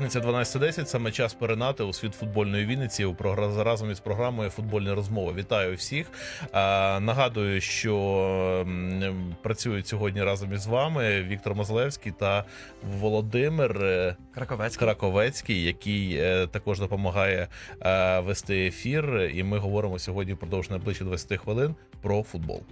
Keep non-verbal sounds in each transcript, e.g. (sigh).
П'ятниця 12.10, саме час перенати у світ футбольної Вінниці у програ- разом із програмою Футбольні розмови. Вітаю всіх. А, нагадую, що працюють сьогодні разом із вами Віктор Мозлевський та Володимир е, Краковецький. Краковецький, який е, також допомагає е, вести ефір. І ми говоримо сьогодні впродовж найближчих 20 хвилин про футбол.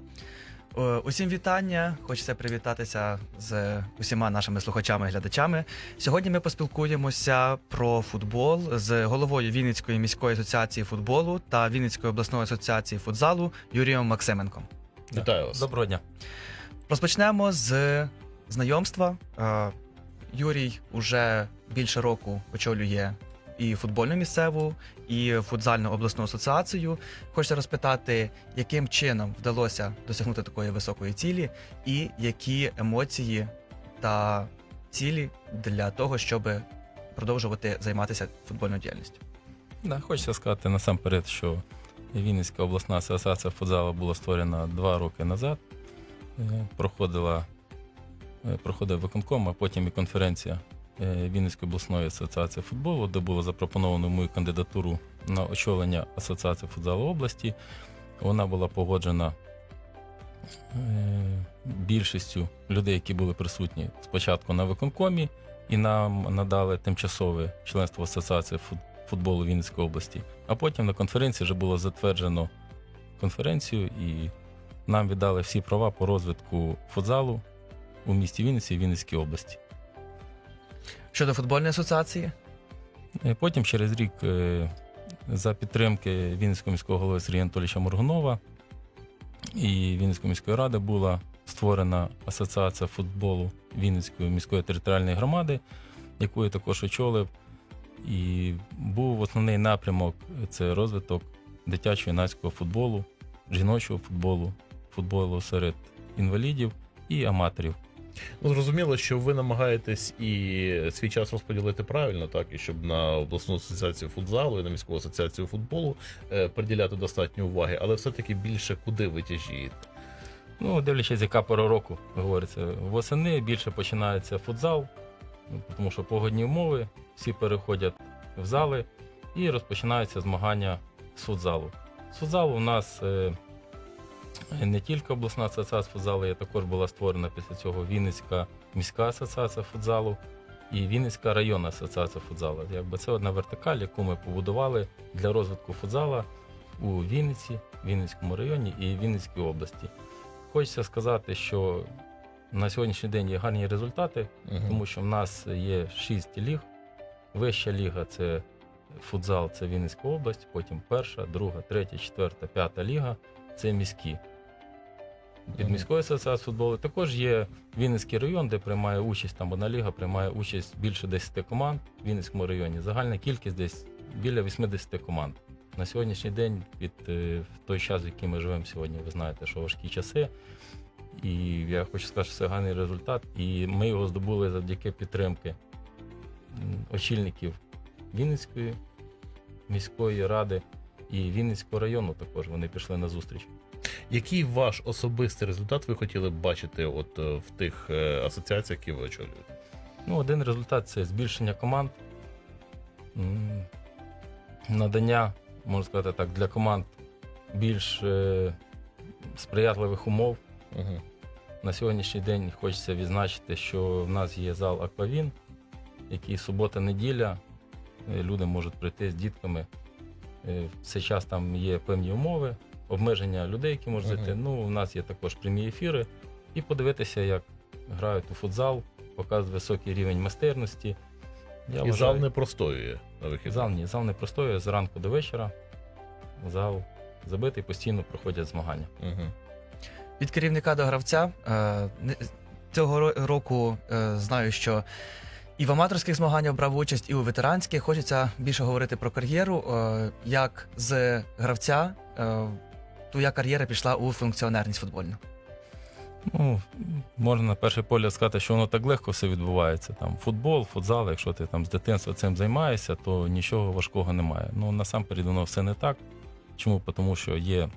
Е, Усім вітання. Хочеться привітатися з усіма нашими слухачами і глядачами. Сьогодні ми поспілкуємося про футбол з головою Вінницької міської асоціації футболу та Вінницької обласної асоціації футзалу Юрієм Максименком. Вітаю вас. Доброго дня. Розпочнемо з знайомства. Е, Юрій уже більше року очолює і футбольну місцеву, і футзальну обласну асоціацію. Хочеться розпитати, яким чином вдалося досягнути такої високої цілі, і які емоції та цілі для того, щоб продовжувати займатися футбольною діяльністю. Да, хочеться сказати насамперед, що Вінницька обласна асоціація футзалу була створена два роки назад. Е, Проходила, е, проходив виконком, а потім і конференція Вінницької обласної асоціації футболу, де було запропоновано мою кандидатуру на очолення Асоціації футзалу області. Вона була погоджена е, більшістю людей, які були присутні спочатку на виконкомі, і нам надали тимчасове членство Асоціації футболу Вінницької області. А потім на конференції вже було затверджено конференцію, і нам віддали всі права по розвитку футзалу у місті Вінниці і Вінницькій області. Щодо футбольної асоціації, Е, Потім через рік е, за підтримки Вінницького міського голови Сергія Анатолійовича Моргунова і Вінницької міської ради була створена асоціація футболу Вінницької міської територіальної громади, яку я також очолив. І був основний напрямок це розвиток дитячо юнацького футболу, жіночого футболу, футболу серед інвалідів і аматорів. Ну, зрозуміло, що ви намагаєтесь і свій час розподілити правильно, так і щоб на обласну асоціацію футзалу і на міську асоціацію футболу е, приділяти достатньо уваги, але все-таки більше куди ви тяжієте. Ну, дивлячись, яка пора року говориться. Восени більше починається футзал, ну, тому що погодні умови, всі переходять в зали і розпочинаються змагання з футзалу. З у нас е, не тільки обласна асоціація футзалу, є також була створена після цього Вінницька міська асоціація футзалу і Вінницька районна асоціація футзалу. Якби це одна вертикаль, яку ми побудували для розвитку футзала у Вінниці, Вінницькому районі і Вінницькій області. Хочеться сказати, що на сьогоднішній день є гарні результати, тому що в нас є шість ліг. Вища ліга це футзал, це Вінницька область, потім перша, друга, третя, четверта, п'ята ліга це міські. Під міською асоціацією футболу також є Вінницький район, де приймає участь там одна ліга, приймає участь більше 10 команд в Вінницькому районі. Загальна кількість десь біля 80 команд. На сьогоднішній день, під е, в той час, в який ми живемо сьогодні, ви знаєте, що важкі часи. І я хочу сказати, що це гарний результат. І ми його здобули завдяки підтримки очільників Вінницької міської ради і Вінницького району. Також вони пішли на зустріч. Який ваш особистий результат ви хотіли б бачити от е, в тих е, асоціаціях, які ви очолюєте? Ну, один результат це збільшення команд, надання, можна сказати так, для команд більш е, сприятливих умов. Угу. На сьогоднішній день хочеться відзначити, що в нас є зал Аквавін, який субота-неділя люди можуть прийти з дітками. Е, В цей час там є певні умови, обмеження людей, які можуть зайти. Ну, у нас є також прямі ефіри, і подивитися, як грають у футзал, показують високий рівень майстерності. Я І зал не простоює на вихідних. зал, ні, зал не простоює з ранку до вечора. Зал забитий, постійно проходять змагання. Угу. від керівника до гравця е, цього року е, знаю, що і в аматорських змаганнях брав участь, і у ветеранських. Хочеться більше говорити про кар'єру. е, Як з гравця твоя кар'єра пішла у функціонерність футбольну. Ну, можна на перший погляд сказати, що воно так легко все відбувається. Там футбол, футзал, якщо ти там з дитинства цим займаєшся, то нічого важкого немає. Ну, насамперед, воно все не так. Чому? Тому що є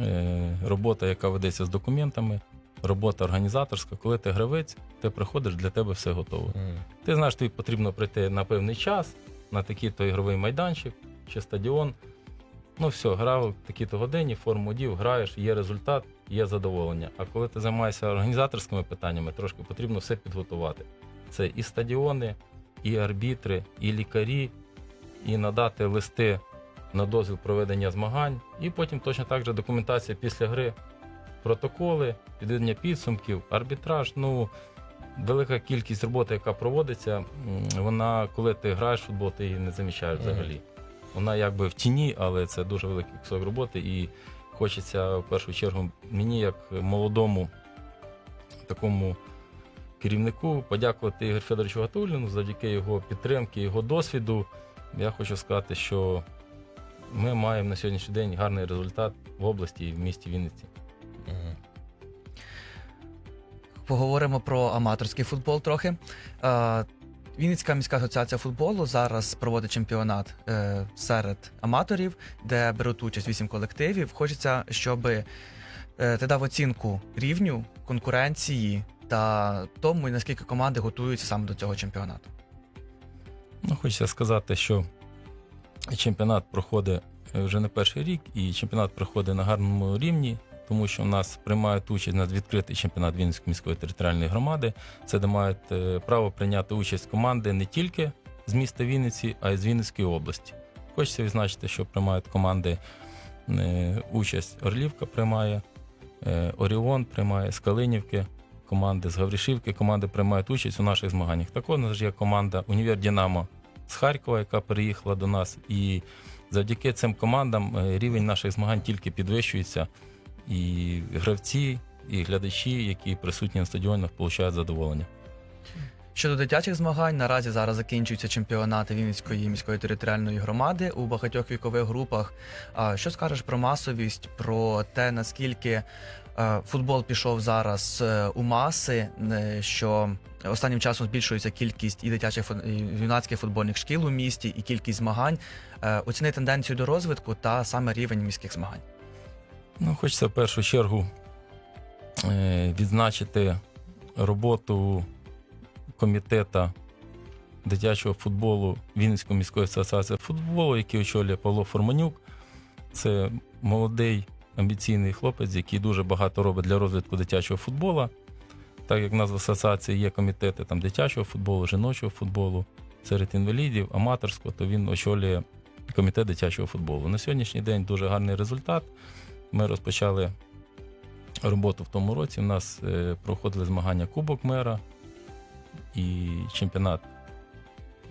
е, робота, яка ведеться з документами, робота організаторська. Коли ти гравець, ти приходиш, для тебе все готово. Мгм. Ти знаєш, тобі потрібно прийти на певний час, на такий-то ігровий майданчик чи стадіон. Ну все, грав в такій-то годині, форму одів, граєш, є результат, є задоволення. А коли ти займаєшся організаторськими питаннями, трошки потрібно все підготувати. Це і стадіони, і арбітри, і лікарі, і надати листи на дозвіл проведення змагань, і потім точно так же документація після гри, протоколи, підведення підсумків, арбітраж. Ну, велика кількість роботи, яка проводиться, вона, коли ти граєш в футбол, ти її не замічаєш Мгм. взагалі. Вона якби в тіні, але це дуже великий кусок роботи. І хочеться в першу чергу мені, як молодому такому керівнику, подякувати Ігорю Федоровичу Гатуліну завдяки його підтримки, його досвіду. Я хочу сказати, що ми маємо на сьогоднішній день гарний результат в області і в місті Вінниці. Поговоримо про аматорський футбол трохи. Вінницька міська асоціація футболу зараз проводить чемпіонат е, серед аматорів, де беруть участь вісім колективів. Хочеться, щоб е, ти дав оцінку рівню конкуренції та тому, наскільки команди готуються саме до цього чемпіонату. Ну, хочеться сказати, що чемпіонат проходить е, вже не перший рік, і чемпіонат проходить на гарному рівні, тому що в нас приймають участь на відкритий чемпіонат Вінницької міської територіальної громади. Це де мають е, право прийняти участь команди не тільки з міста Вінниці, а й з Вінницької області. Хочеться відзначити, що приймають команди е, участь Орлівка приймає, е, Оріон приймає, з Калинівки. Команди з Гаврішівки, команди приймають участь у наших змаганнях. Також є команда Універ Дінамо з Харкова, яка переїхала до нас. І завдяки цим командам рівень наших змагань тільки підвищується. І гравці, і глядачі, які присутні на стадіонах, отримують задоволення. Щодо дитячих змагань, наразі зараз закінчуються чемпіонати Вінницької міської територіальної громади у багатьох вікових групах. А що скажеш про масовість, про те, наскільки е, футбол пішов зараз е, у маси, е, що останнім часом збільшується кількість і дитячих і юнацьких футбольних шкіл у місті, і кількість змагань. Оціни тенденцію до розвитку та саме рівень міських змагань. Ну, хочеться в першу чергу е, відзначити роботу комітету дитячого футболу Вінницької міської асоціації футболу, який очолює Павло Форманюк. Це молодий амбіційний хлопець, який дуже багато робить для розвитку дитячого футболу. Так як в нас в асоціації є комітети там, дитячого футболу, жіночого футболу, серед інвалідів, аматорського, то він очолює комітет дитячого футболу. На сьогоднішній день дуже гарний результат. Ми розпочали роботу в тому році. У нас е, проходили змагання Кубок мера і чемпіонат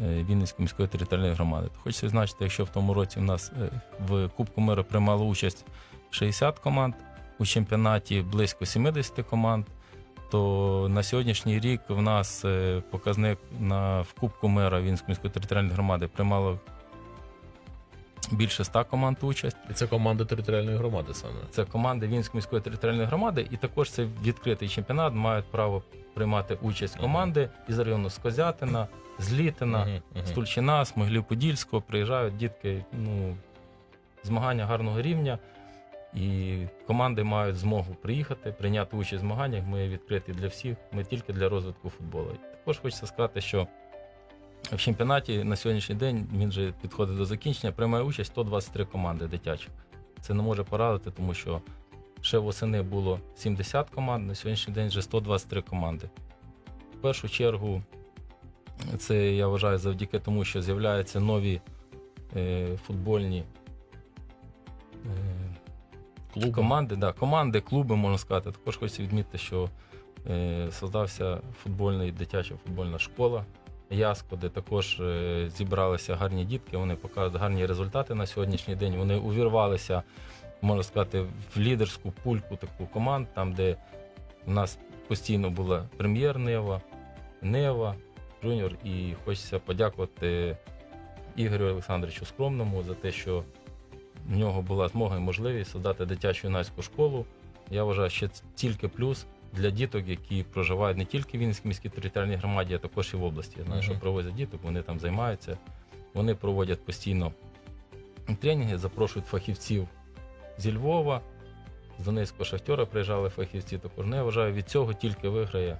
е, Вінницької міської територіальної громади. Хочеться відзначити, якщо в тому році у нас е, в Кубку мера приймало участь 60 команд, у чемпіонаті близько 70 команд. То на сьогоднішній рік в нас показник на в Кубку мера Вінницької міської територіальної громади приймало більше 100 команд участь. І це команда територіальної громади саме. Це команди Вінської міської територіальної громади, і також це відкритий чемпіонат. Мають право приймати участь команди із району Скозятина, Злітина, Мгм, мгм. Стульчина, Смоглів-Подільського. Приїжджають дітки. Ну, змагання гарного рівня. І команди мають змогу приїхати, прийняти участь в змаганнях. Ми відкриті для всіх, ми тільки для розвитку футболу. Також хочеться сказати, що в чемпіонаті на сьогоднішній день він вже підходить до закінчення. Приймає участь 123 команди дитячих. Це не може порадити, тому що ще восени було 70 команд, на сьогоднішній день вже 123 команди. В першу чергу, це я вважаю завдяки тому, що з'являються нові е, футбольні е, Клуби. команди, да, команди, клуби, можна сказати. Також хочу відмітити, що е, создався футбольний дитяча футбольна школа Яско, де також е, зібралися гарні дітки. Вони показують гарні результати на сьогоднішній день. Вони увірвалися, можна сказати, в лідерську пульку таку команд, там, де в нас постійно була прем'єр Нева, Нева, Жуніор. І хочеться подякувати Ігорю Олександровичу Скромному за те, що в нього була змога і можливість создати дитячу юнацьку школу. Я вважаю, що це тільки плюс для діток, які проживають не тільки в Вінницькій міській територіальній громаді, а також і в області. Я знаю, що провозять діток, вони там займаються. Вони проводять постійно тренінги, запрошують фахівців зі Львова, з Донецького шахтера приїжджали фахівці. Також ну, я вважаю, від цього тільки виграє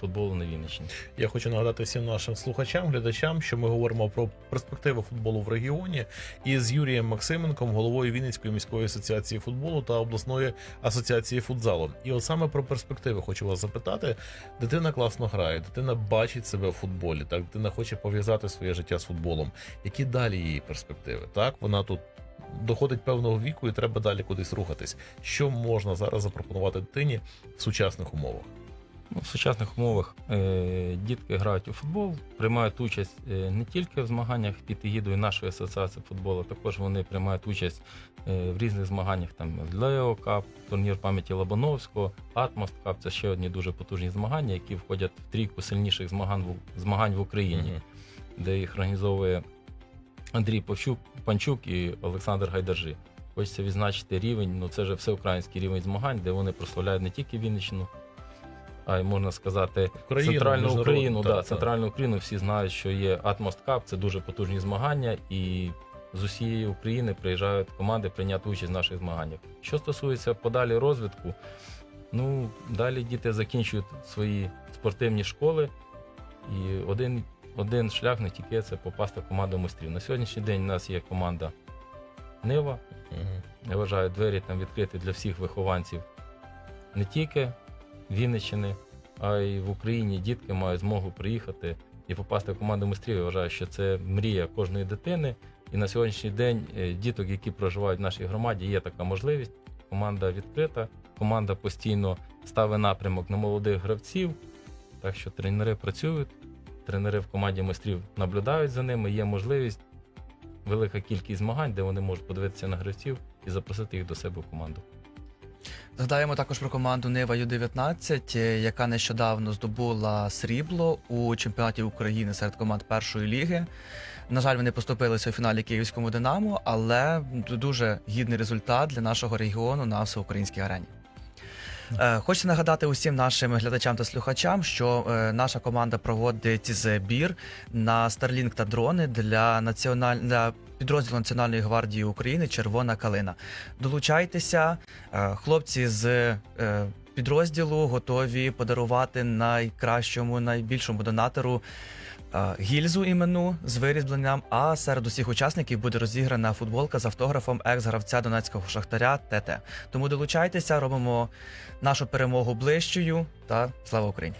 футбол на Вінниччині. Я хочу нагадати всім нашим слухачам, глядачам, що ми говоримо про перспективи футболу в регіоні із Юрієм Максименком, головою Вінницької міської асоціації футболу та обласної асоціації футзалу. І от саме про перспективи хочу вас запитати. Дитина класно грає, дитина бачить себе в футболі, так дитина хоче пов'язати своє життя з футболом. Які далі її перспективи? Так, вона тут. Доходить певного віку і треба далі кудись рухатись. Що можна зараз запропонувати дитині в сучасних умовах? В сучасних умовах е, дітки грають у футбол, приймають участь е, не тільки в змаганнях під егідою нашої асоціації футболу, також вони приймають участь е, в різних змаганнях. Там Лео Кап, турнір пам'яті Лобановського, Атмост Кап це ще одні дуже потужні змагання, які входять в трійку сильніших змагань в, змагань в Україні, де їх організовує Андрій Павчук, Панчук і Олександр Гайдержи. Хочеться відзначити рівень, ну це вже всеукраїнський рівень змагань, де вони прославляють не тільки Вінниччину, а й можна сказати Україну, центральну Україну. так, да, так. центральну Україну всі знають, що є Атмост Кап, це дуже потужні змагання, і з усієї України приїжджають команди прийняти участь в наших змаганнях. Що стосується подалі розвитку, ну далі діти закінчують свої спортивні школи, і один, один шлях не тільки це попасти в команду майстрів. На сьогоднішній день у нас є команда Нива. Мгм. Я вважаю, двері там відкриті для всіх вихованців не тільки Вінниччини, а й в Україні дітки мають змогу приїхати і попасти в команду майстрів. Я вважаю, що це мрія кожної дитини. І на сьогоднішній день е, діток, які проживають в нашій громаді, є така можливість. Команда відкрита, команда постійно ставить напрямок на молодих гравців. Так що тренери працюють, тренери в команді майстрів наблюдають за ними. Є можливість, велика кількість змагань, де вони можуть подивитися на гравців і запросити їх до себе в команду. Згадаємо також про команду Нива Ю-19, е, яка нещодавно здобула срібло у чемпіонаті України серед команд першої ліги. На жаль, вони поступилися у фіналі київському Динамо, але дуже гідний результат для нашого регіону на всеукраїнській арені. Е, Хочу нагадати усім нашим глядачам та слухачам, що е, наша команда проводить збір на Starlink та дрони для національ... для підрозділу Національної гвардії України Червона калина. Долучайтеся, Е, Хлопці з е, підрозділу готові подарувати найкращому, найбільшому донатору е, гільзу імену з вирізбленням. А серед усіх учасників буде розіграна футболка з автографом екс-гравця Донецького шахтаря ТТ. Тому долучайтеся, робимо нашу перемогу ближчою та слава Україні!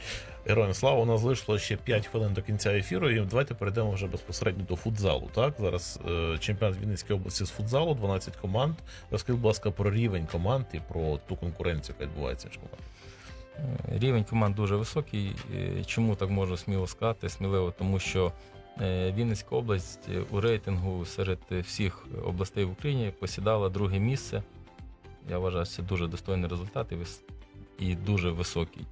Героям слава, у нас залишилося ще 5 хвилин до кінця ефіру. І давайте перейдемо вже безпосередньо до футзалу. Так, зараз е, чемпіонат Вінницької області з футзалу, 12 команд. Розкажіть, будь ласка, про рівень команд і про ту конкуренцію, яка відбувається між командами. Е, Рівень команд дуже високий. Е, Чому так можна сміло сказати? Сміливо, тому що е, Вінницька область у рейтингу серед всіх областей в Україні посідала друге місце. Я вважаю, що це дуже достойний результат і дуже високий.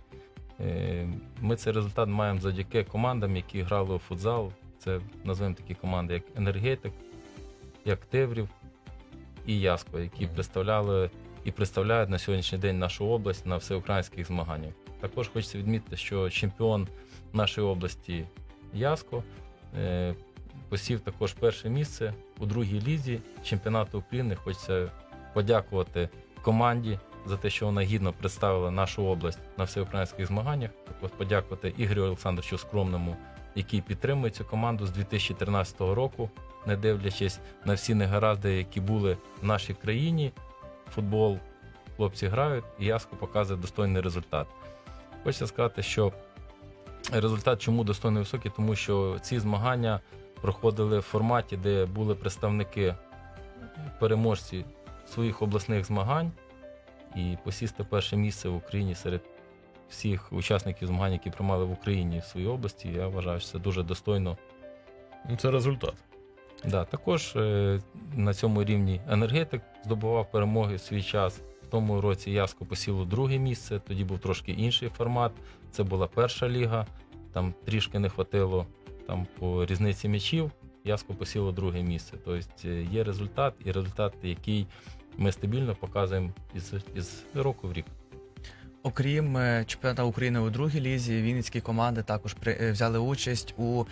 Е, Ми цей результат маємо завдяки командам, які грали у футзал. Це назвемо такі команди, як Енергетик, як Теврів і Яско, які представляли і представляють на сьогоднішній день нашу область на всеукраїнських змаганнях. Також хочеться відмітити, що чемпіон нашої області Яско е, посів також перше місце у другій лізі чемпіонату України. Хочеться подякувати команді за те, що вона гідно представила нашу область на всеукраїнських змаганнях. Також подякувати Ігорю Олександровичу Скромному, який підтримує цю команду з 2013 року, не дивлячись на всі негаразди, які були в нашій країні. Футбол хлопці грають, і Яско показує достойний результат. Хочеться сказати, що результат чому достойний високий, тому що ці змагання проходили в форматі, де були представники переможці своїх обласних змагань, і посісти перше місце в Україні серед всіх учасників змагань, які приймали в Україні в своїй області. Я вважаю, що це дуже достойно Ну, це результат. Да, також е, на цьому рівні енергетик здобував перемоги в свій час. В тому році Яско посіло друге місце, тоді був трошки інший формат. Це була перша ліга, там трішки не хватило там, по різниці м'ячів. Яско посіло друге місце. Тобто е, є результат, і результат, який ми стабільно показуємо із, із року в рік. Окрім е, чемпіонату України у другій лізі, вінницькі команди також при, е, взяли участь у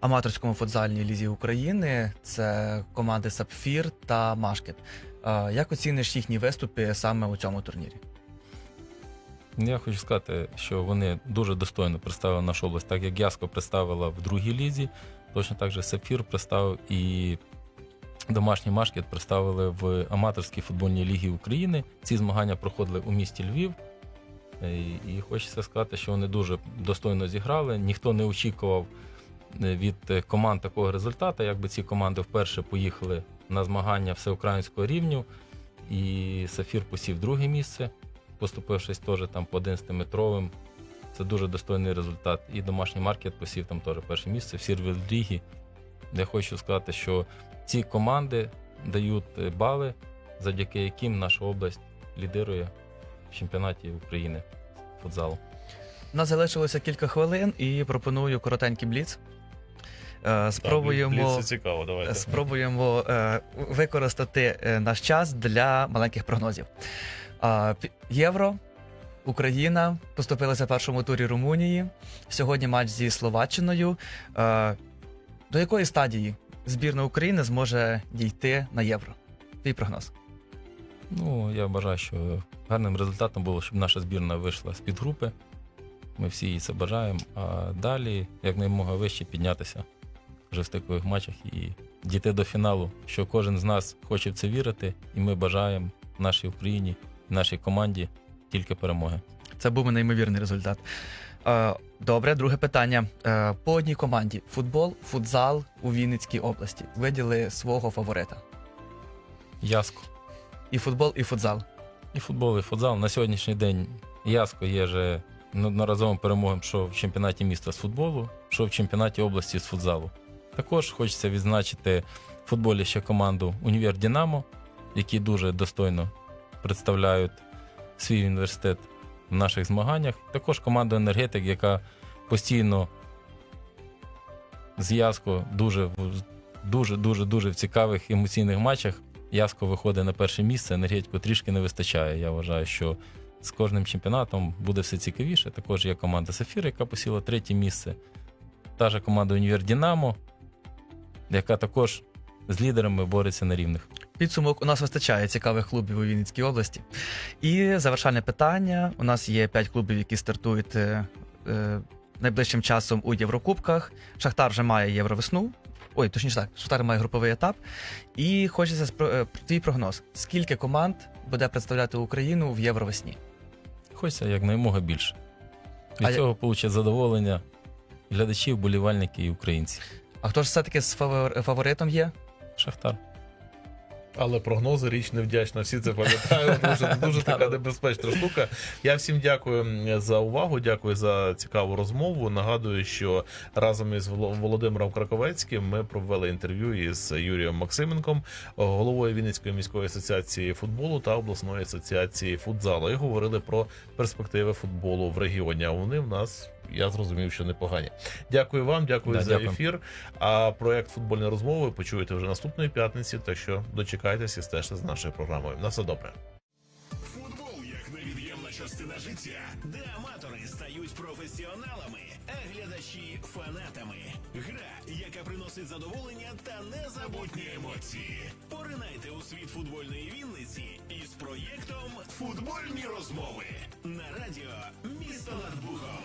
аматорському футзальній лізі України. Це команди Сапфір та Машкет. Е, Як оціниш їхні виступи саме у цьому турнірі? Я хочу сказати, що вони дуже достойно представили нашу область, так як Яско представила в другій лізі, точно так же Сапфір представив і домашній машкет представили в аматорській футбольній лігі України. Ці змагання проходили у місті Львів. Е, І хочеться сказати, що вони дуже достойно зіграли. Ніхто не очікував е, від команд такого результату, якби ці команди вперше поїхали на змагання всеукраїнського рівню. І Сафір посів друге місце, поступившись теж там по 11-метровим. Це дуже достойний результат. І домашній маркет посів там теж перше місце в Сірвіл Лігі. Я хочу сказати, що ці команди дають е, бали, завдяки яким наша область лідирує в чемпіонаті України з футзалу. У нас залишилося кілька хвилин і пропоную коротенький бліц. Е, Спробуємо. Цікаво, давайте. Спробуємо е, використати наш час для маленьких прогнозів. Євро, Україна поступилася в першому турі Румунії. Сьогодні матч зі Словаччиною. До якої стадії збірна України зможе дійти на євро? Твій прогноз. Ну, я вважаю, що гарним результатом було, щоб наша збірна вийшла з під групи. Ми всі це бажаємо. А далі, якнаймога вище, піднятися вже в стикових матчах і дійти до фіналу. Що кожен з нас хоче в це вірити, і ми бажаємо нашій Україні, нашій команді тільки перемоги. Це був неймовірний результат. Е, Добре, друге питання. Е, По одній команді: футбол, футзал у Вінницькій області. Виділи свого фаворита. Яско. І футбол, і футзал. І футбол, і футзал. На сьогоднішній день Яско є вже неодноразовим перемогом, що в чемпіонаті міста з футболу, що в чемпіонаті області з футзалу. Також хочеться відзначити в футболі ще команду Універ Дінамо, які дуже достойно представляють свій університет в наших змаганнях. Також команду Енергетик, яка постійно з Яско дуже дуже дуже дуже в цікавих емоційних матчах Яско виходить на перше місце, енергетику трішки не вистачає. Я вважаю, що з кожним чемпіонатом буде все цікавіше. Також є команда Сафір, яка посіла третє місце. Та ж команда Універ Дінамо, яка також з лідерами бореться на рівних. Підсумок у нас вистачає цікавих клубів у Вінницькій області. І завершальне питання: у нас є п'ять клубів, які стартують е, е, найближчим часом у Єврокубках. Шахтар вже має Євровесну. Ой, точніше так, Шахтар має груповий етап. І хочеться спро- е, твій прогноз: скільки команд буде представляти Україну в Євровесні? Хочеться якнаймога більше. Від А я- цього получать задоволення глядачі, вболівальники і українці. А хто ж все-таки з фавор- фаворитом є? Шахтар. Але прогнози річ невдячна. Всі це пам'ятають. (laughs) Дуже, дуже така небезпечна штука. Я всім дякую за увагу. Дякую за цікаву розмову. Нагадую, що разом із Володимиром Краковецьким ми провели інтерв'ю із Юрієм Максименком, головою Вінницької міської асоціації футболу та обласної асоціації футзалу. І говорили про перспективи футболу в регіоні. А вони в нас. Я зрозумів, що непогані. Дякую вам, дякую Да, за дякую. ефір. А проект футбольні розмови почуєте вже наступної п'ятниці. Так що дочекайтеся і стежте з нашою програмою. На все добре. Футбол як невід'ємна частина життя, де аматори стають професіоналами, а глядачі фанатами. Гра, яка приносить задоволення та незабутні емоції. Поринайте у світ футбольної Вінниці із проєктом Футбольні розмови на радіо Місто над Бухом.